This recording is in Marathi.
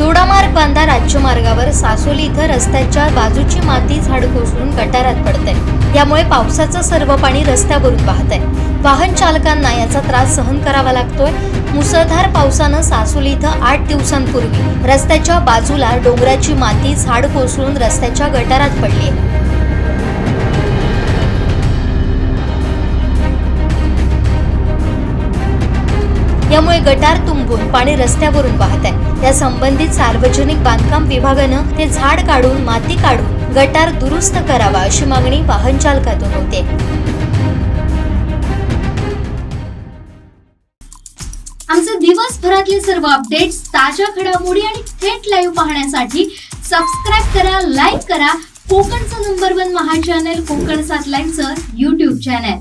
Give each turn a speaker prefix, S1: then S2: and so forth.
S1: दोडामार्ग बांधा राज्यमार्गावर सासोली इथं रस्त्याच्या बाजूची माती झाड कोसळून गटारात पडते यामुळे पावसाचं सर्व पाणी रस्त्यावरून वाहत आहे वाहन चालकांना याचा त्रास सहन करावा लागतोय. मुसळधार पावसानं सासोली इथं आठ दिवसांपूर्वी रस्त्याच्या बाजूला डोंगराची माती झाड कोसळून रस्त्याच्या गटारात पडली यामुळे गटार तुंबून पाणी रस्त्यावरून वाहत आहे या संबंधित सार्वजनिक बांधकाम विभागानं ते झाड काढून माती काढून गटार दुरुस्त करावा अशी मागणी वाहन चालकातून होते.
S2: आमचे दिवसभरातले सर्व अपडेट्स ताज्या घडामोडी आणि थेट लाईव्ह पाहण्यासाठी सबस्क्राईब करा लाईक करा. कोकणचं नंबर वन महा चॅनल कोकण सात लाईनचं युट्यूब चॅनल